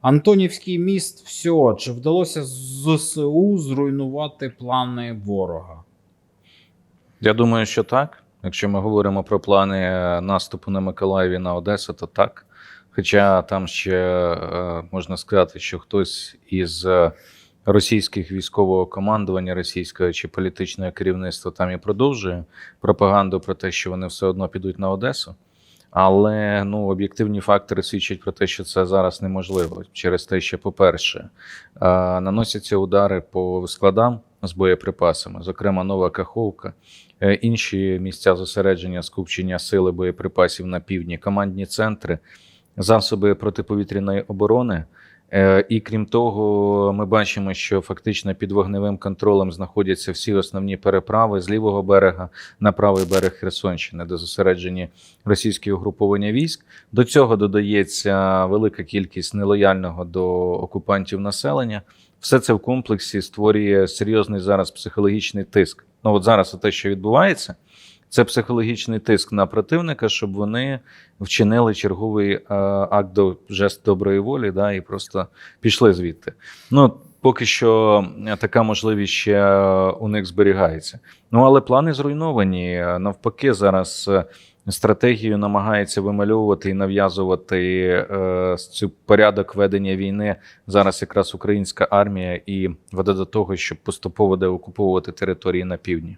Антонівський міст, все. Чи вдалося ЗСУ зруйнувати плани ворога? Я думаю, що так. Якщо ми говоримо про плани е, наступу на Миколаїв і на Одесу, то так. Хоча там ще е, можна сказати, що хтось із е, російських військового командування, російського чи політичного керівництва там і продовжує пропаганду про те, що вони все одно підуть на Одесу. Але ну, об'єктивні фактори свідчать про те, що це зараз неможливо. Через те, що, по-перше, е, наносяться удари по складам з боєприпасами, зокрема Нова Каховка, е, інші місця зосередження скупчення сили боєприпасів на півдні, командні центри, засоби протиповітряної оборони. Е, І крім того, ми бачимо, що фактично під вогневим контролем знаходяться всі основні переправи з лівого берега на правий берег Херсонщини, де зосереджені російські угруповання військ. До цього додається велика кількість нелояльного до окупантів населення. Все це в комплексі створює серйозний зараз психологічний тиск. Ну от зараз те, що відбувається, це психологічний тиск на противника, щоб вони вчинили черговий е, акт до жест доброї волі, да, і просто пішли звідти. Ну поки що е, така можливість ще у них зберігається. Ну але плани зруйновані. Навпаки, зараз. е, Стратегію намагається вимальовувати і нав'язувати е, цю порядок ведення війни зараз якраз українська армія і веде до того, щоб поступово деокуповувати території на півдні.